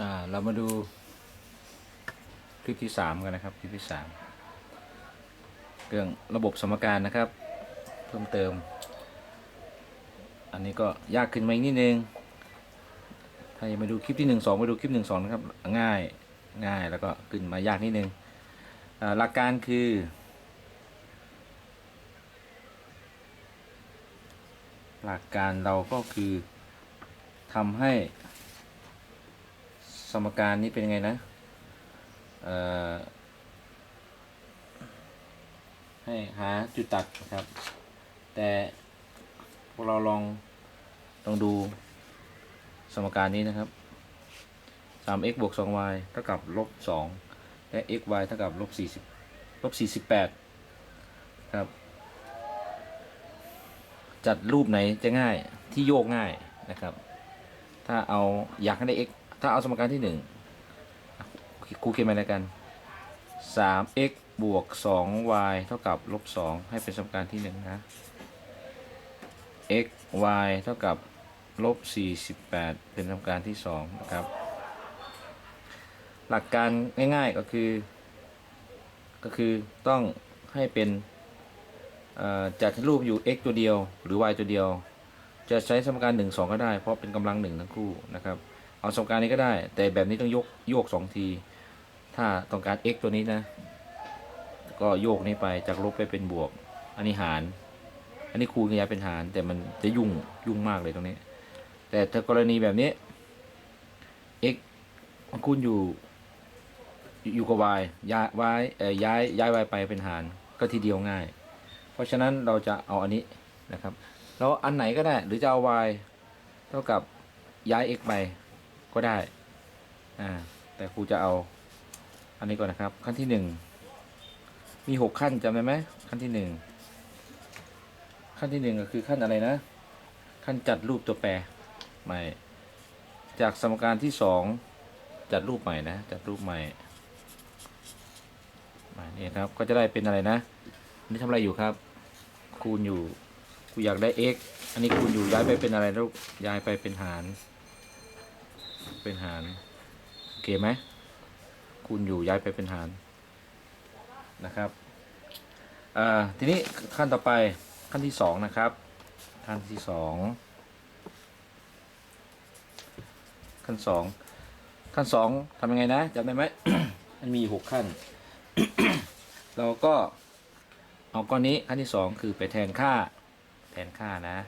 อ่าเรามาดูคลิปที่สามกันนะครับคลิปที่สามเรื่องระบบสมการนะครับ เพิ่มเติม อันนี้ก็ยากขึ้นมาอีกนิดนึงถ้ายังไมาดูคลิปที่หนึ่งสองมาดูคลิปหนึ่งสองนะครับง่ายง่ายแล้วก็ขึ้นมายากนิดนึงหลักการคือหลักการเราก็คือทำให้ มการนี้เป็นไงนะให้หาจุดตัดนะครับ แต่พวกเราลองลองดูสมการนี้นะครับ 3x บวก 2y เท่ากับลบ 2 และ xy เท่ากับลบ 40 ลบ 48 ครับ จัดรูปไหนจะง่ายที่โยกง่ายนะครับ ถ้าเอาอยากให้ได้ x ถ้าเอาสมการที่หนึ่งครูเขียนมาแล้วกัน 3x บวก 2y เท่ากับลบ 2 ให้เป็นสมการที่หนึ่งนะ x y เท่ากับลบ 48 เป็นสมการที่สองนะครับ หลักการง่ายๆก็คือ ก็คือต้องให้เป็นจัดรูปอยู่ x ตัวเดียว หรือ y ตัวเดียว จะใช้สมการ 1 2 ก็ได้ เพราะเป็นกำลังหนึ่งทั้งคู่นะครับ เอาสมการนี้ก็ได้ แต่แบบนี้ต้องยกโยก2ที ถ้าต้องการ x ตัวนี้นะ ก็โยกนี้ไปจากลบไปเป็นบวก อันนี้หาร อันนี้คูณขยายเป็นหาร แต่มันจะยุ่งยุ่งมากเลยตรงนี้ แต่ถ้ากรณีแบบนี้ x มันคูณอยู่อยู่กับ y ย้าย y ย้ายย้าย y ไปเป็นหารก็ทีเดียวง่าย เพราะฉะนั้นเราจะเอาอันนี้นะครับ แล้วอันไหนก็ได้หรือจะเอา y เท่ากับย้าย x ไป ก็ได้อ่าแต่ครูจะเอา อันนี้ก่อนนะครับ ขั้นที่หนึ่งมีหกขั้นจำได้ไหมขั้นที่หนึ่งขั้นที่หนึ่งก็คือขั้นอะไรนะ ขั้นจัดรูปตัวแปรใหม่ จากสมการที่สองจัดรูปใหม่นะ จัดรูปใหม่นี่ครับก็จะได้เป็นอะไรนะอันนี้ทำอะไรอยู่ครับ คูณอยู่กูอยากได้ x อันนี้คูณอยู่ย้ายไปเป็นอะไรลูกย้ายไปเป็นหาร เป็นหารโอเคไหมคูณอยู่ย้ายไปเป็นหารนะครับอ่าทีนี้ขั้นต่อไปขั้นที่สองนะครับ ขั้นที่สองขั้นสองขั้นสองทำยังไงนะจำได้ไหมมันมีหกขั้น เราก็เอาก้อนนี้ขั้นที่สองคือไปแทนค่าแทนค่านะ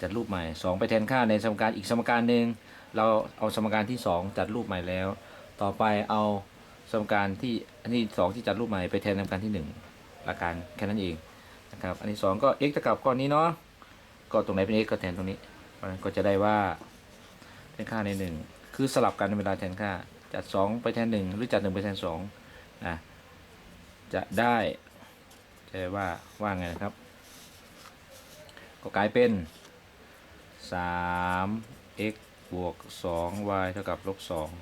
จัดรูปใหม่สองไปแทนค่าในสมการอีกสมการหนึ่ง เราเอาสมการที่สองจัดรูปใหม่แล้ว ต่อไปเอาสมการที่อันที่สองที่จัดรูปใหม่ไปแทนสมการที่หนึ่งหลักการแค่นั้นเองนะครับอันที่สองก็ x เท่ากับก้อนนี้เนาะก็ตรงไหนเป็น x ก็แทนตรงนี้เพราะนั้นก็จะได้ว่าแทนค่าในหนึ่งคือสลับกันในเวลาแทนค่าจัดสองไปแทนหนึ่งหรือจัดหนึ่งไปแทนสองนะจะได้จะได้ว่าว่าไงนะครับ ก็กลายเป็น 3 x บวก 2 y เท่ากับลบ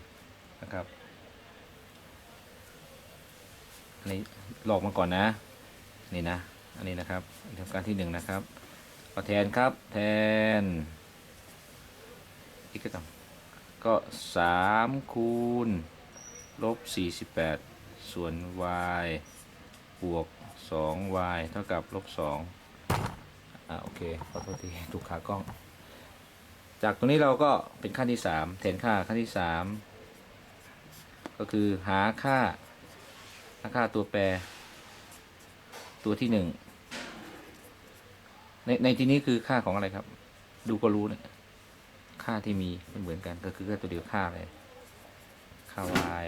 2นะครับอันนี้หลอกมาก่อนนะ นี่นะ อันนี้นะครับทำการที่ 1 นะครับก็แทนครับ แทน x ก็ต่ำก็ 3 คูณลบ 48 ส่วน y บวก 2y เท่ากับลบ2อ่าโอเค ขอโทษทีถูกขากล้อง จากตรงนี้เราก็เป็นขั้นที่สามแทนค่าขั้นที่สามก็คือหาค่าหาค่าตัวแปร ตัวที่หนึ่งในในที่นี้คือค่าของอะไรครับ ดูก็รู้เนี่ยค่าที่มีไม่เหมือนกันก็คือค่าตัวเดียวค่าอะไรค่า y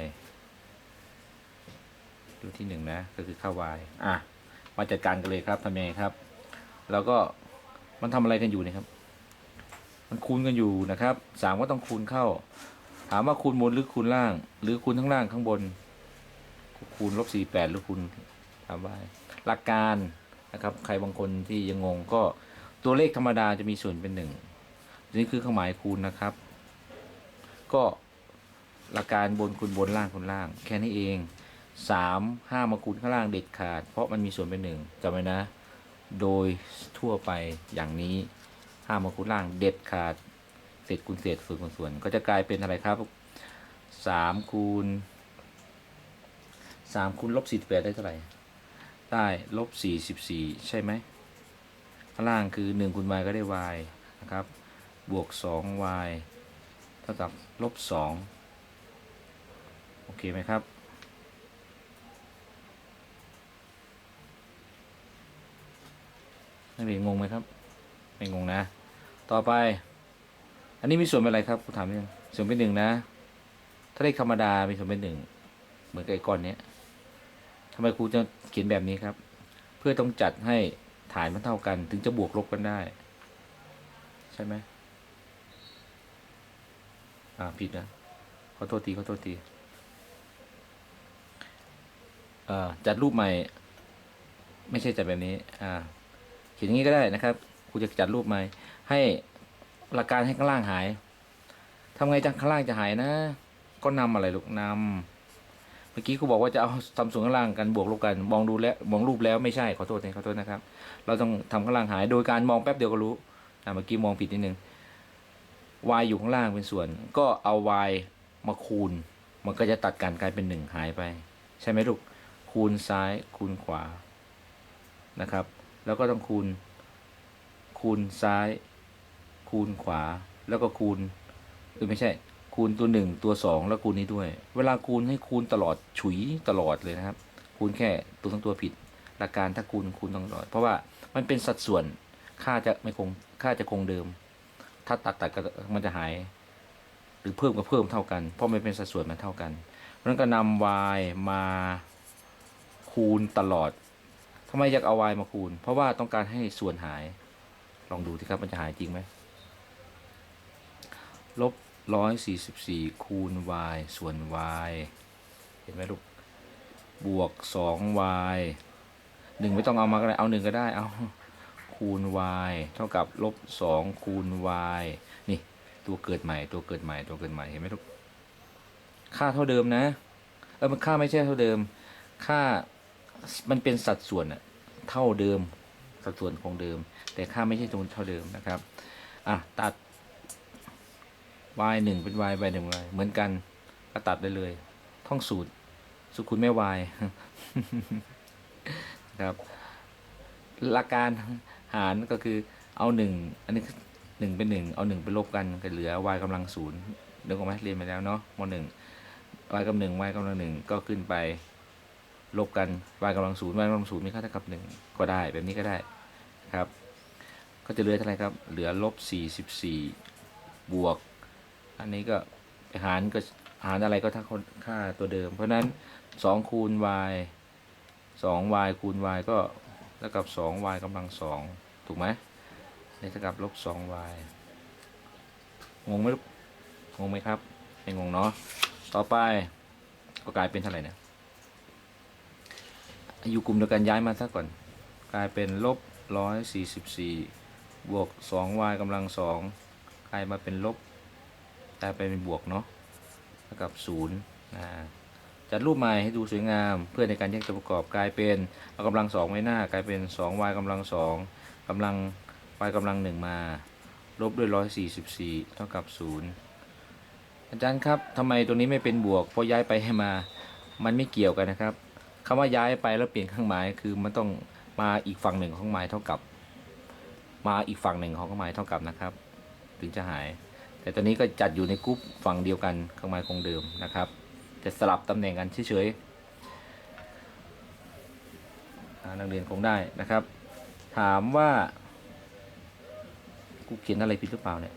ตัวที่หนึ่งนะก็คือค่า y อะมาจัดการกันเลยครับทำยังไงครับ แล้วก็มันทำอะไรกันอยู่เนี่ยครับ มันคูณกันอยู่นะครับสามก็ต้องคูณเข้า ถามว่าคูณบนหรือคูณล่าง หรือคูณทั้งล่างข้างบน คูณลบสี่แปดหรือคูณถามว่าหลักการนะครับ ใครบางคนที่ยังงงก็ตัวเลขธรรมดาจะมีส่วนเป็นหนึ่งนี่คือเครื่องหมายคูณนะครับ ก็หลักการบนคูณบนล่างคูณล่าง แค่นี้เองสามห้ามาคูณข้างล่างเด็ดขาด เพราะมันมีส่วนเป็นหนึ่งจำไว้นะ โดยทั่วไปอย่างนี้ ห้ามมาคูณล่างเด็ดขาดเศษคูณเศษส่วนคูณส่วน ก็จะกลายเป็นอะไรครับสามคูณสามคูณลบสี่สิบแปดได้เท่าไหร่ ได้ลบสี่สิบสี่ใช่ไหมข้างล่างคือหนึ่งคูณ y ก็ได้ y นะครับ บวกสอง y เท่ากับลบสองโอเคไหมครับนักเรียนงงไหมครับ ไม่งงนะ ต่อไป อันนี้มีส่วนเป็นอะไรครับผมถามนิดนึงส่วนเป็นหนึ่งนะ ถ้าเลขธรรมดามีส่วนเป็นหนึ่งเหมือนกับไอ้ก้อนเนี้ยทำไมครูจะเขียนแบบนี้ครับ เพื่อต้องจัดให้ฐานมันเท่ากัน ถึงจะบวกลบกันได้ ใช่ไหมอ่าผิดนะขอโทษทีขอโทษทีเอ่อจัดรูปใหม่ ไม่ใช่จัดแบบนี้ อ่า เขียนอย่างนี้ก็ได้นะครับ ครูจะจัดรูปใหม่ ให้หลักการให้ข้างล่างหายทำไงจะข้างล่างจะหายนะ ก็นำอะไรลูกนำเมื่อกี้ครูบอกว่าจะเอาทำส่วนข้างล่างกันบวกลบกันมองดูแล้วมองรูปแล้วไม่ใช่ขอโทษนะขอโทษนะครับ เราต้องทำข้างล่างหายโดยการมองแป๊บเดียวก็รู้อะเมื่อกี้มองผิดนิดนึง y อยู่ข้างล่างเป็นส่วน ก็เอา y มาคูณ มันก็จะตัดกันกลายเป็นหนึ่งหายไป ใช่ไหมลูกคูณซ้ายคูณขวานะครับ แล้วก็ต้องคูณ คูณซ้าย คูณขวา แล้วก็คูณเออไม่ใช่ คูณตัวหนึ่งตัวสองแล้วคูณนี้ด้วย เวลาคูณให้คูณตลอดฉุยตลอดเลยนะครับ คูณแค่ตัวทั้งตัวผิด หลักการถ้าคูณคูณตลอด เพราะว่ามันเป็นสัดส่วนค่าจะไม่คงค่าจะคงเดิม ถ้าตัดตัดก็มันจะหาย หรือเพิ่มก็เพิ่มเท่ากัน เพราะมันเป็นสัดส่วนมันเท่ากันเพราะนั้นก็นำ y มาคูณตลอดทำไมอยากเอา y มาคูณ เพราะว่าต้องการให้ส่วนหาย ลองดูสิครับมันจะหายจริงไหมลบร้อยสี่สิบสี่คูณ y ส่วน y เห็นไหมลูก บวกสอง y หนึ่งไม่ต้องเอามาก็ได้ เอาหนึ่งก็ได้ เอาคูณ y เท่ากับลบสองคูณ y นี่ตัวเกิดใหม่ ตัวเกิดใหม่ ตัวเกิดใหม่ เห็นไหมลูก ค่าเท่าเดิมนะ เออมันค่าไม่ใช่เท่าเดิม ค่ามันเป็นสัดส่วนอะเท่าเดิม สัดส่วนคงเดิม แต่ค่าไม่ใช่ตรงเท่าเดิมนะครับอะตัด y หนึ่งเป็น y ไปหนึ่ง y เหมือนกันก็ตัดได้เลย ท่องสูตร สุขุนแม่ y ครับหลักการหารก็คือเอาหนึ่งอันนี้หนึ่งเป็นหนึ่งเอาหนึ่งไปลบกันก็เหลือ y กำลังศูนย์เดี๋ยวก็ไหมเรียนไปแล้วเนาะมหนึ่ง y กำลังหนึ่ง y กำลังหนึ่งก็ขึ้นไป ลบกัน y กำลังศูนย์ y กำลังศูนย์มีค่าเท่ากับหนึ่งก็ได้แบบนี้ก็ได้ครับ ก็จะเหลือเท่าไหร่ครับ เหลือลบสี่สิบสี่บวก อันนี้ก็หารก็หารอะไรก็ถ้าค่าตัวเดิม เพราะนั้นสองคูณ y สอง y คูณ y ก็เท่ากับสอง y กำลังสองถูกไหมนี่เท่ากับลบสอง y งงไหมงงไหมครับ ไม่งงเนาะ ต่อไปก็กลายเป็นเท่าไหร่เนี่ย อยู่กลุ่มเดียวกันย้ายมาซะก่อน กลายเป็นลบร้อยสี่สิบสี่บวกสอง y กำลังสองกลายมาเป็นลบกลายไปเป็นบวกเนาะเท่ากับศูนย์นะจัดรูปใหม่ให้ดูสวยงาม เพื่อในการแยกตัวประกอบกลายเป็นเอากำลังสองไว้หน้ากลายเป็นสอง y กำลังสองกำลัง y กำลังหนึ่งมาลบด้วยร้อยสี่สิบสี่เท่ากับศูนย์อาจารย์ครับทำไมตัวนี้ไม่เป็นบวกเพราะย้ายไปให้มา มันไม่เกี่ยวกันนะครับ คำว่าย้ายไปแล้วเปลี่ยนเครื่องหมายคือมันต้องมาอีกฝั่งหนึ่งของหมายเท่ากับ มาอีกฝั่งหนึ่งของเครื่องหมายเท่ากับนะครับ ถึงจะหาย แต่ตอนนี้ก็จัดอยู่ในกรุ๊ปฝั่งเดียวกันเครื่องหมายคงเดิมนะครับ จะสลับตำแหน่งกันเฉยๆนักเรียนคงได้นะครับ ถามว่ากูเขียนอะไรผิดหรือเปล่าเนี่ย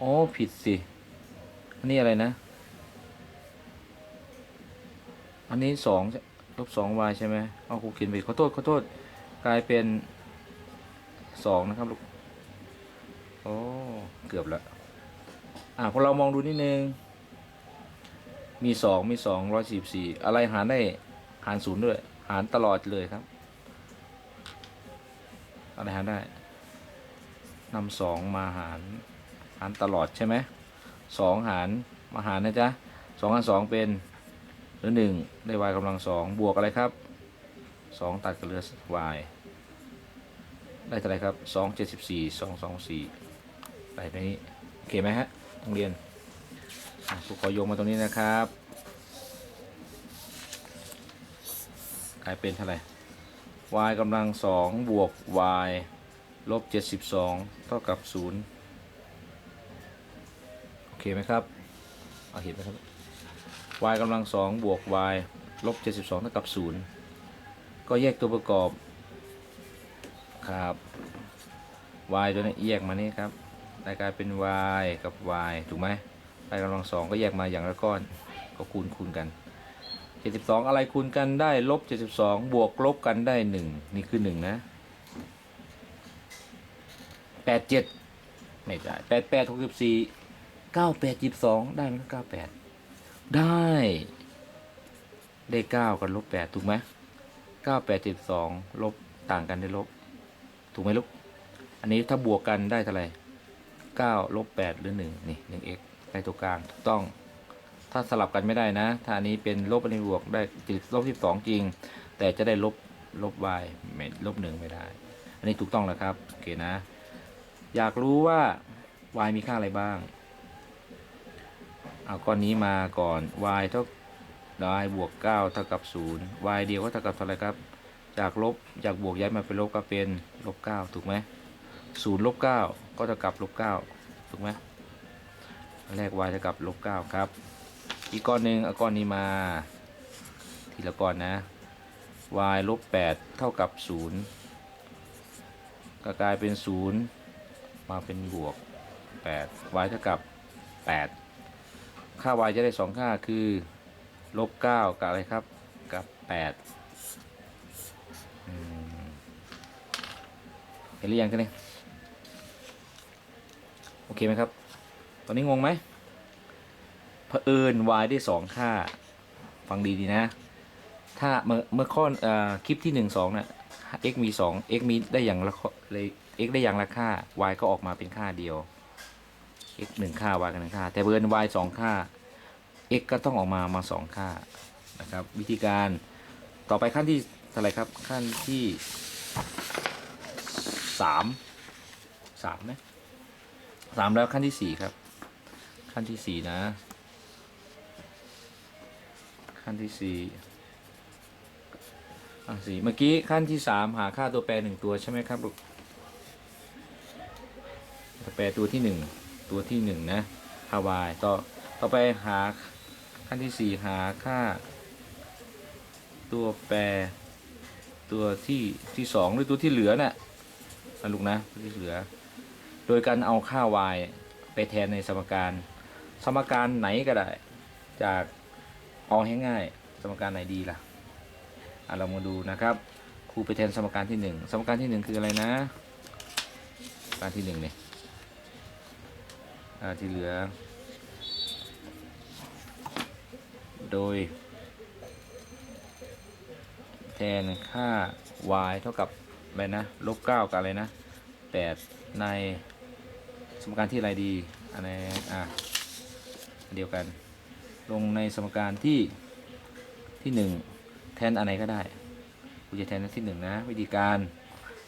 อ๋อผิดสินนี้อะไรนะ อันนี้สองลบสอง y ใช่ไหมเอาครูเขีนไปขอโทษขอโทษกลายเป็นสองนะครับลูกโอ้เกือบแล้วอ่าพอเรามองดูนิดนึง มีสองมีสองร้อยสี่สี่อะไรหารได้หารศูนย์ด้วย หารตลอดเลยครับ อะไรหารได้นำสองมาหาร หารตลอดใช่ไหมสองหารมาหารนะจ๊ะสองหารสองเป็น หรือหนึ่งได้ y กำลังสองบวกอะไรครับสองตัดกับเหลือ y ได้เท่าไรครับสองเจ็ดสิบสี่สองสองสี่ไปตรงนี้โอเคไหมฮะต้องเรียนครูขอโยงมาตรงนี้นะครับกลายเป็นเท่าไหร่ y กำลังสองบวก y ลบเจ็ดสิบสองเท่ากับศูนย์โอเคไหมครับเอาเห็นไหมครับ y กำลังสองบวก y ลบเจ็ดสิบสองเท่ากับศูนย์ก็แยกตัวประกอบครับ y ตัวนี้แยกมานี่ครับได้กลายเป็น y กับ y ถูกไหม y กำลังสองก็แยกมาอย่างละก้อน ก็คูณคูณกัน 72 อะไรคูณกันได้ลบ 72 บวกลบกันได้ 1 นี่คือ 1 นะ 87 ไม่ได้ 88 64 98 22 ได้ไหม98 ได้ ได้9กันลบ8ถูกไหม98 72ลบต่างกันได้ลบ ถูกไหมลูก อันนี้ถ้าบวกกันได้เท่าไหร่9ลบ8หรือ1นี่ 1x ได้ตัวกลางถูกต้อง ถ้าสลับกันไม่ได้นะ ถ้าอันนี้เป็นลบอันนี้บวกได้ติดลบที่สองจริง แต่จะได้ลบลบ y ไม่ลบหนึ่งไม่ได้ อันนี้ถูกต้องแล้วครับ โอเคนะ อยากรู้ว่า y มีค่าอะไรบ้าง เอาก้อนนี้มาก่อน y เท่า y บวก 9 เท่ากับ 0 y เดียวก็เท่ากับเท่าไรครับ จากลบจากบวกย้ายมาเป็นลบก็เป็นลบ 9 ถูกไหม0ลบ 9 ก็เท่ากับลบ 9 ถูกไหมแรก y เท่ากับลบ 9 ครับ อีกก้อนหนึ่งเอาก้อนนี้มา ทีละก้อนนะ y ลบ 8 เท่ากับ 0 ก็กลายเป็น 0 มาเป็นบวก 8 y เท่ากับ 8 ค่า y จะได้ 2 ค่าคือลบ9กับอะไรครับ กับ 8 เห็นหรือยังกันเนี่ยโอเคไหมครับ ตอนนี้งงไหมเผอิญ y ได้สองค่า ฟังดีดีนะ ถ้าเมื่อเมื่อข้ออ่อคลิปที่หนึ่งสองน่ะ x มีสอง x มีได้อย่างละเลย x ได้อย่างละค่า y ก็ออกมาเป็นค่าเดียว x หนึ่งค่า y กันหนึ่งค่า แต่เผอิญ y สองค่า x ก็ต้องออกมามาสองค่านะครับ วิธีการต่อไปขั้นที่เท่าไรครับขั้นที่สามสามไหมสามแล้วขั้นที่สี่ครับ ขั้นที่สี่นะ ขั้นที่สี่อะสี่เมื่อกี้ขั้นที่สามหาค่าตัวแปรหนึ่งตัวใช่ไหมครับลูกตัวแปรตัวที่หนึ่ง ตัวที่หนึ่งนะค่า y ต่อต่อไปหาขั้นที่สี่หาค่า ตัวแปร ตัวที่ที่สองหรือตัวที่เหลือน่ะนะลูกนะตัวที่เหลือ โดยการเอาค่า y ไปแทนในสมการ สมการไหนก็ได้ จากเอาให้ง่าย สมการไหนดีล่ะอะเรามาดูนะครับครูไปแทนสมการที่หนึ่งสมการที่หนึ่งคืออะไรนะสมการที่หนึ่งเนี่ย ที่เหลือ โดย แทนค่า y เท่ากับอะไรนะลบเก้ากับอะไรนะแปดในสมการที่อะไรดีอันไหนอะเดียวกัน ลงในสมการที่ที่หนึ่งแทนอันไหนก็ได้กูจะแทนที่หนึ่งนะ วิธีการ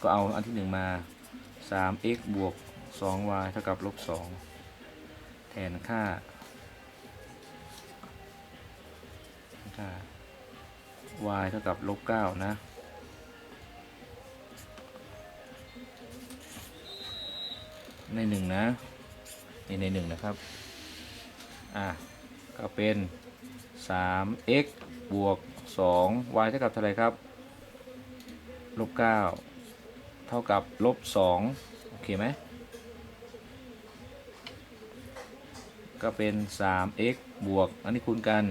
ก็เอาอันที่หนึ่งมา 3x บวก 2y เท่ากับลบ2 แทนค่า ค่า y เท่ากับลบ9นะ ในหนึ่งนะนี่ในหนึ่งนะครับ อะ ก็เป็น 3x บวก 2y เท่ากับเท่าไรครับลบ9เท่ากับลบ2โอเคไหม ก็เป็น 3x บวก อันนี้คูณกัน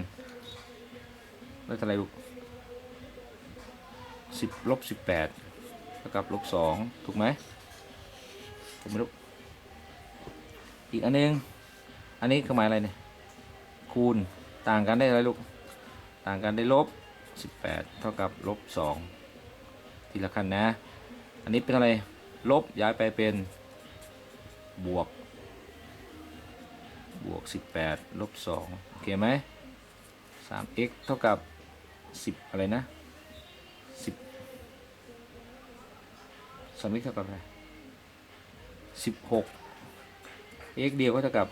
ได้เท่าไหร่ลูก10ลบ18เท่ากับลบ2ถูกไหมถูกไหมลูกอีกอันนึง อันนี้คือหมายอะไรเนี่ย คูณต่างกันได้อะไรลูก ต่างกันได้ลบ 18 เท่ากับลบ2ทีละขั้นนะ อันนี้เป็นอะไร ลบย้ายไปเป็นบวก วก 18 ลบ 2 โอเคไหม 3x เท่ากับ 10 อะไรนะ 10สาม x เท่ากับอะไรสิบหก x เดียวก็เท่ากับ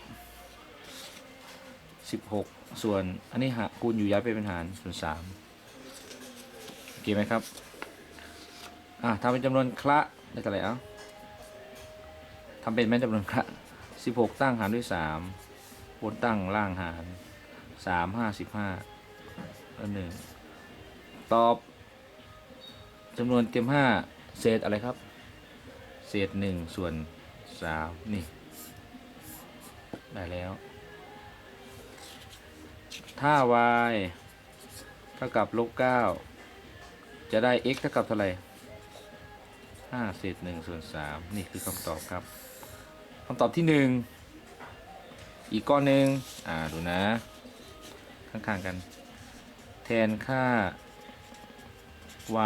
สิบหกส่วนอันนี้หาคูณอยู่ย้ายไปเป็นหารส่วนสามโอเคไหมครับ อะทำเป็นจำนวนคละได้เท่าไหร่เอ้าทำเป็นแม่จำนวนคละสิบหกตั้งหารด้วยสาม บนตั้งล่างหารสามห้าสิบห้าแล้วหนึ่งตอบจำนวนเต็มห้าเศษอะไรครับ เศษหนึ่งส่วนสามนี่ ได้แล้ว ถ้า y เท่ากับลบเก้าจะได้ x เท่ากับเท่าไหร่ห้าเศษหนึ่งส่วนสามนี่คือคำตอบครับคำตอบที่หนึ่ง อีกก้อนหนึ่งอ่าดูนะ ข้างๆกัน แทนค่า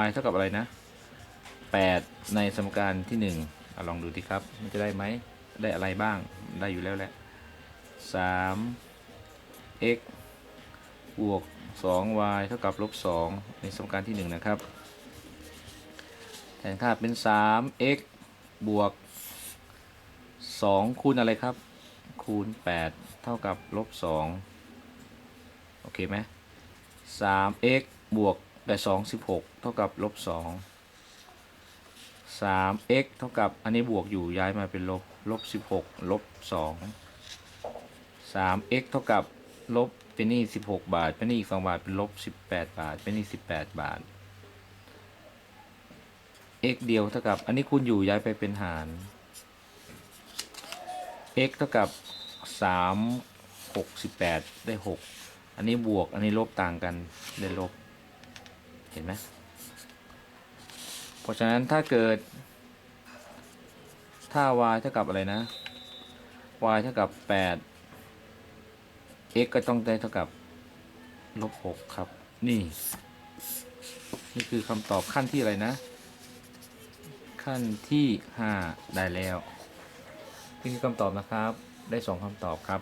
y เท่ากับอะไรนะ 8 ในสมการที่1อะลองดูดีครับ มันจะได้ไหม ได้อะไรบ้าง ได้อยู่แล้วแหละ 3 x บวก 2y เท่ากับลบ 2 ในสมการที่ 1 นะครับ แทนค่าเป็น 3 x บวก 2 คูณอะไรครับ คูณ 8 เท่ากับลบ2โอเคไหม 3 x บวก8 2 16 เท่ากับลบ2 3 x เท่ากับอันนี้บวกอยู่ย้ายมาเป็นลบลบ16ลบ2 3 x เท่ากับลบเป็นนี้16 บาท เป็นนี้อีก2บาท เป็นลบ18 บาท เป็นนี้18 บาท x เดียวเท่ากับ อันนี้คูณอยู่ย้ายไปเป็นหาร x เท่ากับ 3 6 18ได้6อันนี้บวกอันนี้ลบต่างกันได้ลบ เห็นไหมเพราะฉะนั้นถ้าเกิด ถ้า y เท่ากับอะไรนะ y เท่ากับ8 x ก็ต้องได้เท่ากับลบ6ครับ นี่ นี่คือคำตอบขั้นที่อะไรนะ ขั้นที่5ได้แล้วนี่คือคำตอบนะครับ ได้2คำตอบครับ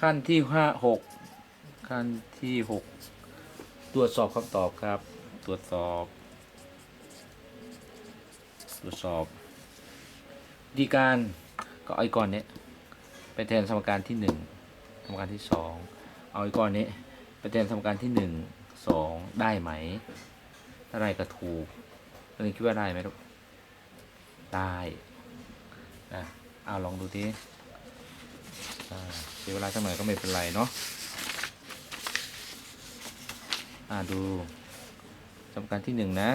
ขั้นที่5 6ขั้นที่6ตรวจสอบคำตอบครับ ตรวจสอบ ตรวจสอบวิธีการก็ไอ้ก้อนนี้ไปแทนสมการที่หนึ่งสมการที่สองเอาไอ้ก้อนนี้ไปแทนสมการที่หนึ่งสองได้ไหมถ้าได้ก็ถูกตอนนี้คิดว่าได้ไหมลูกได้นะ อาลองดูทีอ่าเสียเวลาสักหน่อยก็ไม่เป็นไรเนาะอ่าดูสมการที่หนึ่งนะ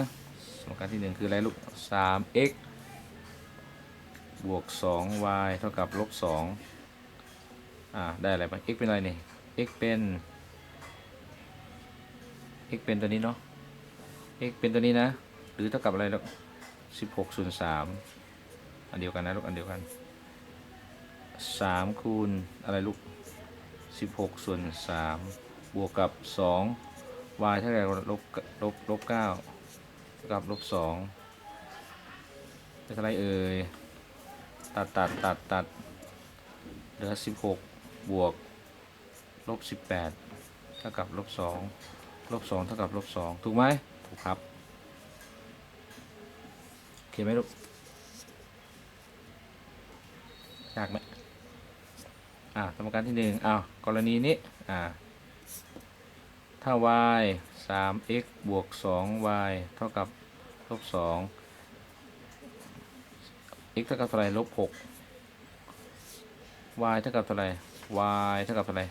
สมการที่หนึ่งคืออะไรลูกสาม x บวกสอง y เท่ากับลบสองอ่าได้อะไรบ้าง x เป็นอะไรเนี่ย x เป็น x เป็นตัวนี้เนาะ x เป็นตัวนี้นะ หรือเท่ากับอะไรลูกสิบหกส่วนสามอันเดียวกันนะลูกอันเดียวกัน สามคูณอะไรลูกสิบหกส่วนสามบวกกับสอง y เท่าไหร่ลบลบลบเก้ากับลบสองเป็นเท่าไรเอ่ย ตัดตัดตัดตัดเหลือสิบหกบวกลบสิบแปดเท่ากับลบสองลบสองเท่ากับลบสองถูกไหมถูกครับโอเคไหมลูกยากไหม อ่าสมการที่หนึ่งอ้าวกรณีนี้อ่าถ้า y 3 x บวก 2 y เท่ากับลบ2 x เท่ากับเท่าไหร่ลบ6 y เท่ากับเท่าไหร่ y เท่ากับเท่าไหร่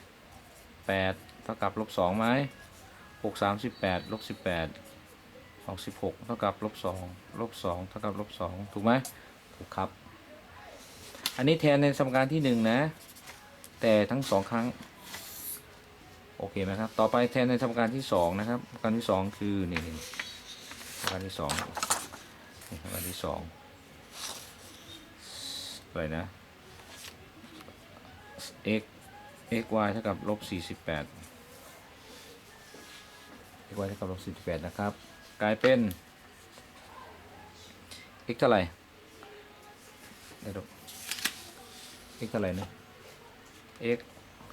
8เท่ากับลบ2ไหม6 38ลบ18ออก16 เท่ากับลบ2ลบ2เท่ากับลบ2ถูกไหมถูกครับ อันนี้แทนในสมการที่ 1 นะ แต่ทั้ง2ครั้ง โอเคไหมครับ ต่อไปแทนในสมการที่สองนะครับการที่สองคือนี่นี่การที่สองนี่การที่สองอะไรนะ x x y เท่ากับลบสี่สิบแปด x y เท่ากับลบสี่สิบแปดนะครับ กลายเป็น x เท่าไหร่ได้ดู x เท่าไหร่นะ x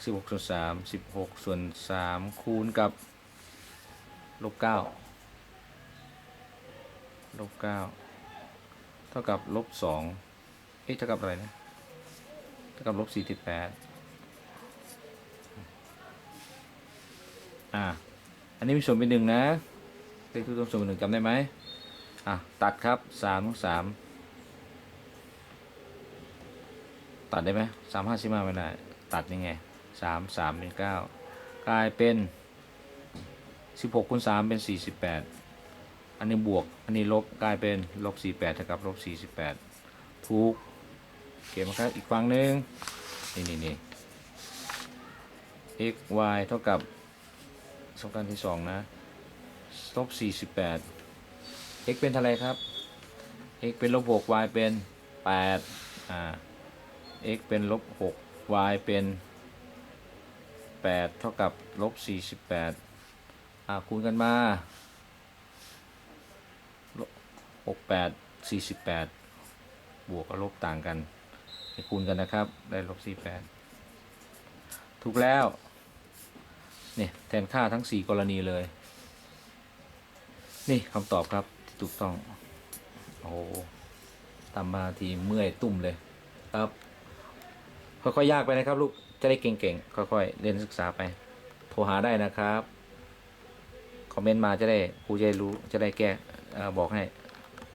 สิบหกส่วนสามสิบหกส่วนสามคูณกับลบเก้าลบเก้าเท่ากับลบสองเอ๊ะเท่ากับอะไรนะเท่ากับลบสี่สิบแปดอ่าอันนี้มีส่วนเป็นหนึ่งนะเลขทุกตัวส่วนเป็นหนึ่งจำได้ไหมอะตัดครับสามสามตัดได้ไหมสามห้าสิบห้าไม่ได้ ตัดยังไงสามสามเป็นเก้ากลายเป็นสิบหกคูณสามเป็นสี่สิบแปดอันนี้บวก อันนี้ลบกลายเป็นลบสี่แปดเท่ากับลบสี่สิบแปดถูกเก็บมาครับอีกฝั่งหนึ่งนี่นี่นี่ x y เท่ากับสมการที่สองนะลบสี่สิบแปด x เป็นเท่าไรครับ x เป็นลบหก y เป็นแปดอ่า x เป็นลบหก y เป็นแปดเท่ากับลบสี่สิบแปดอ่าคูณกันมาหกแปดสี่สิบแปดบวกกับลบต่างกันไปคูณกันนะครับ ได้ลบสี่แปดถูกแล้ว นี่ แทนค่าทั้งสี่กรณีเลย นี่คำตอบครับที่ถูกต้อง โอ้โหทำมาทีเมื่อยตุ่มเลยครับ ค่อยๆยากไปนะครับ ลูกจะได้เก่งๆค่อยๆเรียนศึกษาไป โทรหาได้นะครับคอมเมนต์มาจะได้ครูจะได้รู้จะได้แก้อบอกให้